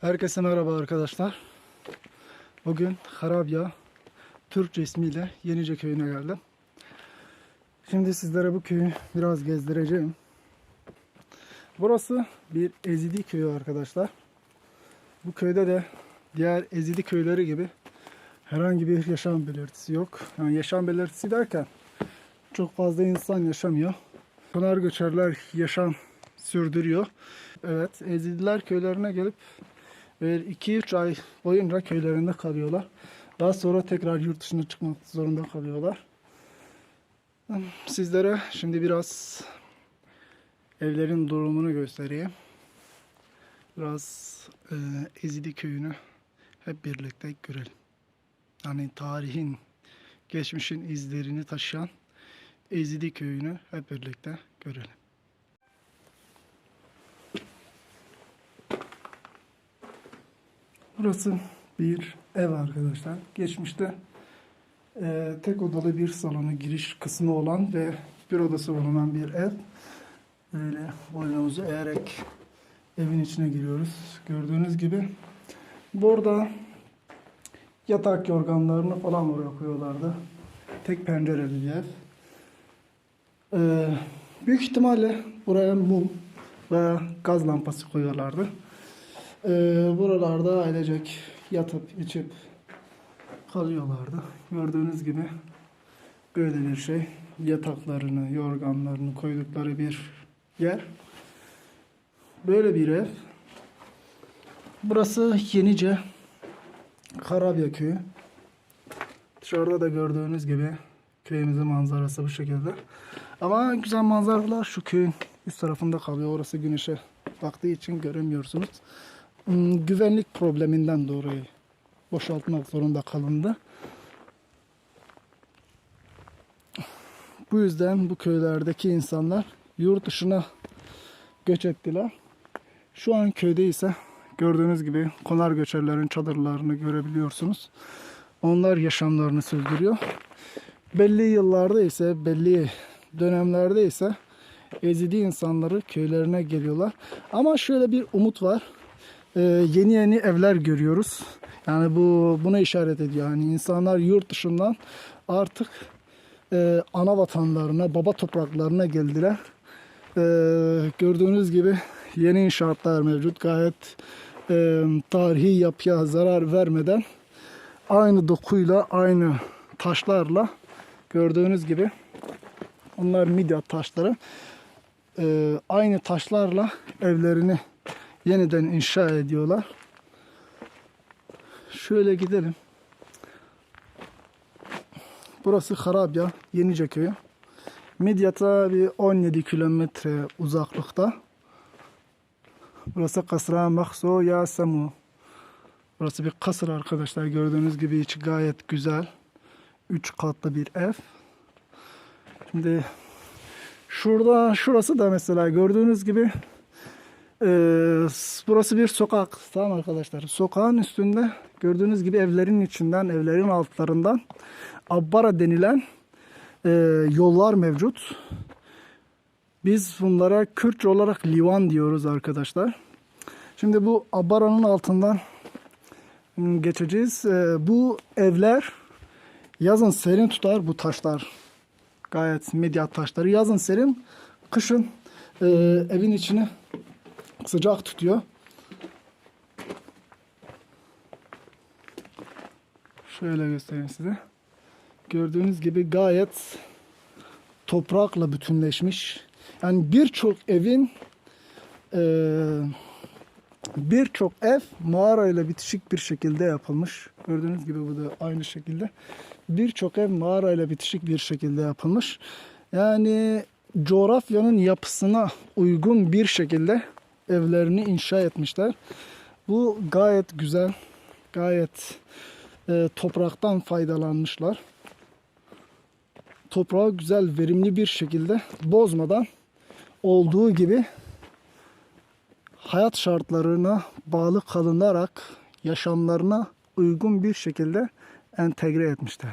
Herkese merhaba arkadaşlar. Bugün Harabya Türkçe ismiyle Yenice köyüne geldim. Şimdi sizlere bu köyü biraz gezdireceğim. Burası bir Ezidi köyü arkadaşlar. Bu köyde de diğer Ezidi köyleri gibi herhangi bir yaşam belirtisi yok. Yani yaşam belirtisi derken çok fazla insan yaşamıyor. Pınar göçerler yaşam sürdürüyor. Evet, Ezidiler köylerine gelip 2-3 ay boyunca köylerinde kalıyorlar. Daha sonra tekrar yurt dışına çıkmak zorunda kalıyorlar. Sizlere şimdi biraz evlerin durumunu göstereyim. Biraz e, Ezidi köyünü hep birlikte görelim. Yani tarihin, geçmişin izlerini taşıyan Ezidi köyünü hep birlikte görelim. Burası bir ev arkadaşlar. Geçmişte e, tek odalı bir salonu giriş kısmı olan ve bir odası bulunan bir ev. Böyle boynumuzu eğerek evin içine giriyoruz. Gördüğünüz gibi burada yatak yorganlarını falan oraya koyuyorlardı. Tek pencereli bir ev. E, büyük ihtimalle buraya mum ve gaz lampası koyuyorlardı. Ee, buralarda ailecek yatıp içip kalıyorlardı. Gördüğünüz gibi böyle bir şey. Yataklarını, yorganlarını koydukları bir yer. Böyle bir ev. Burası Yenice Karabya köyü. Dışarıda da gördüğünüz gibi köyümüzün manzarası bu şekilde. Ama güzel manzaralar şu köyün üst tarafında kalıyor. Orası güneşe baktığı için göremiyorsunuz. Hmm, güvenlik probleminden dolayı boşaltmak zorunda kalındı. Bu yüzden bu köylerdeki insanlar yurt dışına göç ettiler. Şu an köyde ise gördüğünüz gibi konar göçerlerin çadırlarını görebiliyorsunuz. Onlar yaşamlarını sürdürüyor. Belli yıllarda ise belli dönemlerde ise ezidi insanları köylerine geliyorlar. Ama şöyle bir umut var e, yeni yeni evler görüyoruz. Yani bu buna işaret ediyor. Yani insanlar yurt dışından artık e, ana vatanlarına, baba topraklarına geldiler. E, gördüğünüz gibi yeni inşaatlar mevcut. Gayet e, tarihi yapıya zarar vermeden aynı dokuyla, aynı taşlarla gördüğünüz gibi onlar midyat taşları. E, aynı taşlarla evlerini yeniden inşa ediyorlar. Şöyle gidelim. Burası Harabya, Yenice köyü. Midyat'a bir 17 kilometre uzaklıkta. Burası Kasra Mahso Yasamu. Burası bir kasır arkadaşlar. Gördüğünüz gibi içi gayet güzel. 3 katlı bir ev. Şimdi şurada şurası da mesela gördüğünüz gibi ee, burası bir sokak. Tamam arkadaşlar. Sokağın üstünde gördüğünüz gibi evlerin içinden, evlerin altlarından abbara denilen e, yollar mevcut. Biz bunlara Kürtçe olarak livan diyoruz arkadaşlar. Şimdi bu abbaranın altından hmm, geçeceğiz. Ee, bu evler yazın serin tutar bu taşlar. Gayet medyat taşları. Yazın serin, kışın e, evin içini sıcak tutuyor. Şöyle göstereyim size. Gördüğünüz gibi gayet toprakla bütünleşmiş. Yani birçok evin e, birçok ev mağara ile bitişik bir şekilde yapılmış. Gördüğünüz gibi bu da aynı şekilde. Birçok ev mağara ile bitişik bir şekilde yapılmış. Yani coğrafyanın yapısına uygun bir şekilde evlerini inşa etmişler. Bu gayet güzel, gayet e, topraktan faydalanmışlar. Toprağı güzel, verimli bir şekilde bozmadan olduğu gibi hayat şartlarına bağlı kalınarak yaşamlarına uygun bir şekilde entegre etmişler.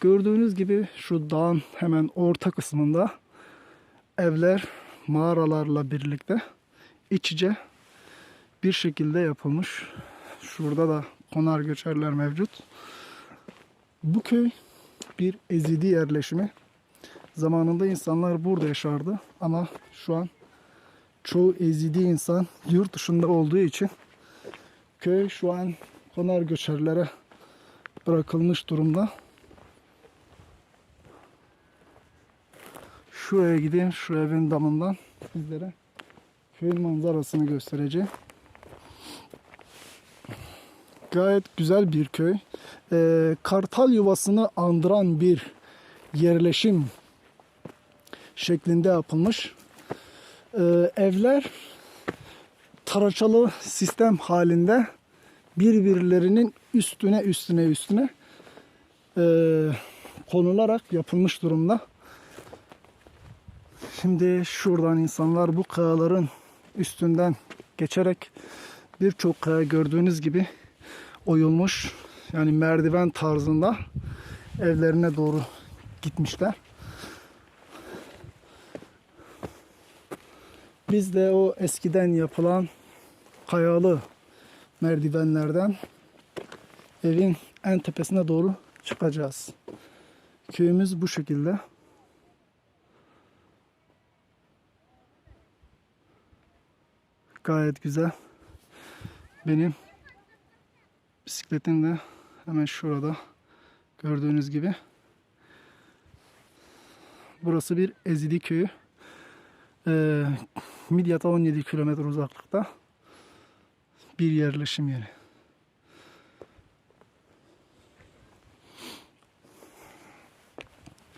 Gördüğünüz gibi şu dağın hemen orta kısmında evler mağaralarla birlikte iç içe bir şekilde yapılmış. Şurada da konar göçerler mevcut. Bu köy bir ezidi yerleşimi. Zamanında insanlar burada yaşardı ama şu an çoğu ezidi insan yurt dışında olduğu için köy şu an konar göçerlere bırakılmış durumda. Şuraya gideyim, şu evin damından sizlere köyün manzarasını göstereceğim. Gayet güzel bir köy. Ee, kartal yuvasını andıran bir yerleşim şeklinde yapılmış. Ee, evler taraçalı sistem halinde birbirlerinin üstüne üstüne üstüne e, konularak yapılmış durumda. Şimdi şuradan insanlar bu kayaların üstünden geçerek birçok kaya gördüğünüz gibi oyulmuş. Yani merdiven tarzında evlerine doğru gitmişler. Biz de o eskiden yapılan kayalı merdivenlerden evin en tepesine doğru çıkacağız. Köyümüz bu şekilde. Gayet güzel. Benim bisikletim de hemen şurada gördüğünüz gibi. Burası bir Ezidi köyü. Ee, Midyat'a 17 kilometre uzaklıkta bir yerleşim yeri.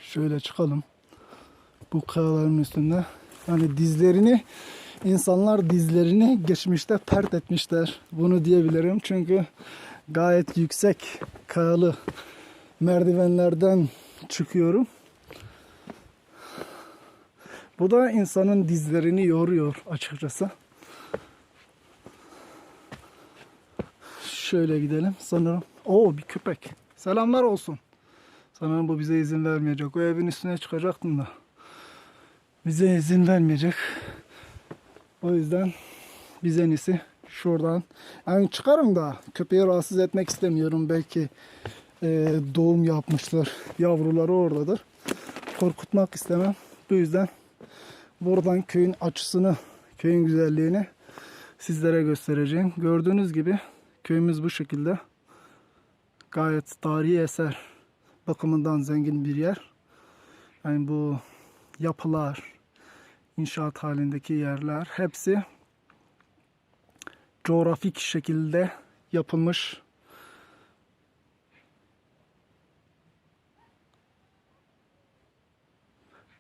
Şöyle çıkalım. Bu kayaların üstünde. Yani dizlerini insanlar dizlerini geçmişte pert etmişler. Bunu diyebilirim. Çünkü gayet yüksek kayalı merdivenlerden çıkıyorum. Bu da insanın dizlerini yoruyor açıkçası. Şöyle gidelim. Sanırım. Oo bir köpek. Selamlar olsun. Sanırım bu bize izin vermeyecek. O evin üstüne çıkacaktım da. Bize izin vermeyecek. O yüzden biz en iyisi şuradan. Yani çıkarım da köpeği rahatsız etmek istemiyorum. Belki e, doğum yapmıştır. Yavruları oradadır. Korkutmak istemem. Bu yüzden buradan köyün açısını, köyün güzelliğini sizlere göstereceğim. Gördüğünüz gibi köyümüz bu şekilde. Gayet tarihi eser bakımından zengin bir yer. Yani bu yapılar, inşaat halindeki yerler hepsi coğrafik şekilde yapılmış.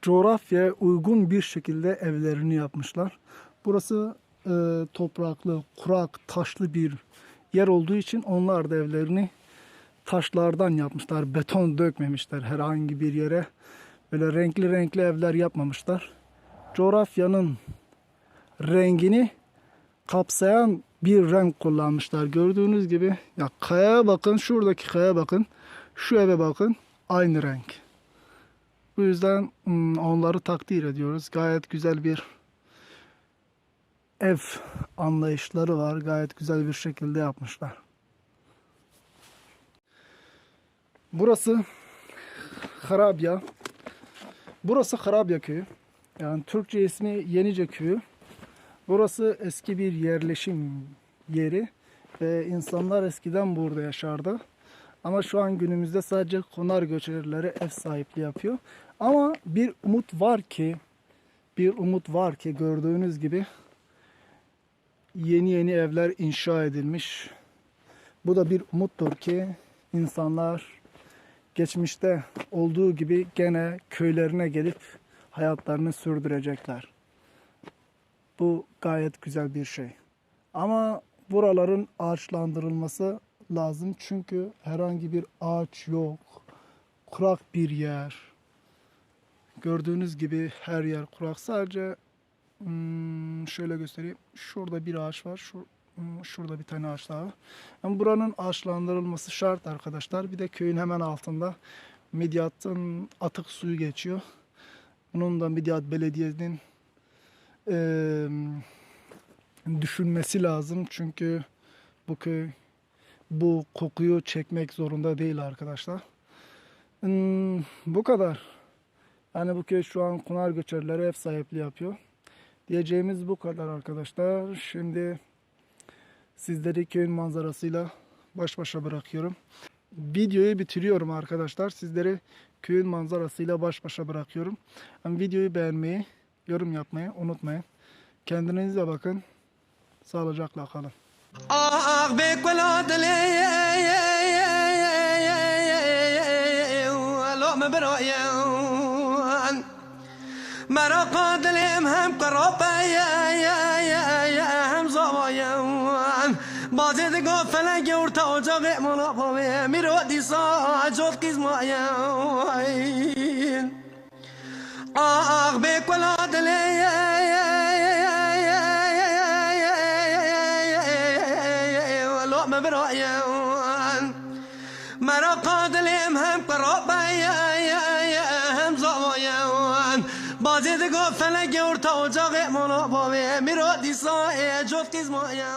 Coğrafyaya uygun bir şekilde evlerini yapmışlar. Burası e, topraklı, kurak, taşlı bir yer olduğu için onlar da evlerini taşlardan yapmışlar. Beton dökmemişler herhangi bir yere. Böyle renkli renkli evler yapmamışlar. Coğrafyanın rengini kapsayan bir renk kullanmışlar. Gördüğünüz gibi ya kayaya bakın, şuradaki kayaya bakın, şu eve bakın. Aynı renk. Bu yüzden hmm, onları takdir ediyoruz. Gayet güzel bir ev anlayışları var. Gayet güzel bir şekilde yapmışlar. Burası Harabya. Burası Harabya köyü. Yani Türkçe ismi Yenice köyü. Burası eski bir yerleşim yeri ve insanlar eskiden burada yaşardı. Ama şu an günümüzde sadece konar göçerleri ev sahipliği yapıyor. Ama bir umut var ki bir umut var ki gördüğünüz gibi yeni yeni evler inşa edilmiş. Bu da bir umuttur ki insanlar geçmişte olduğu gibi gene köylerine gelip hayatlarını sürdürecekler. Bu gayet güzel bir şey. Ama buraların ağaçlandırılması lazım çünkü herhangi bir ağaç yok. Kurak bir yer. Gördüğünüz gibi her yer kurak. Sadece hmm, şöyle göstereyim. Şurada bir ağaç var. Şu, hmm, şurada bir tane ağaç daha. Yani buranın ağaçlandırılması şart arkadaşlar. Bir de köyün hemen altında Midyat'ın atık suyu geçiyor. Bunun da Midyat Belediye'nin eee düşünmesi lazım. Çünkü bu köy bu kokuyu çekmek zorunda değil arkadaşlar. Hmm, bu kadar. Yani bu köy şu an Kunar göçerleri ev sahipliği yapıyor. Diyeceğimiz bu kadar arkadaşlar. Şimdi sizleri köyün manzarasıyla baş başa bırakıyorum Videoyu bitiriyorum arkadaşlar. Sizleri köyün manzarasıyla baş başa bırakıyorum. Yani videoyu beğenmeyi, yorum yapmayı unutmayın. Kendinize bakın. Sağlıcakla kalın. آه بكل لو ما برايان مرا قادلم هم قرابة يا يا يا يا هم زوايان ساجد گفت فلنگ ارتا اجاق مالا پاوه میرو دیسا جد قیز ماین آخ بکلا دلی لقمه براین مرا قادلیم هم قرابیم هم زوایم بازید گفت فلنگ ارتا اجاق مالا پاوه میرو دیسا جد قیز ماین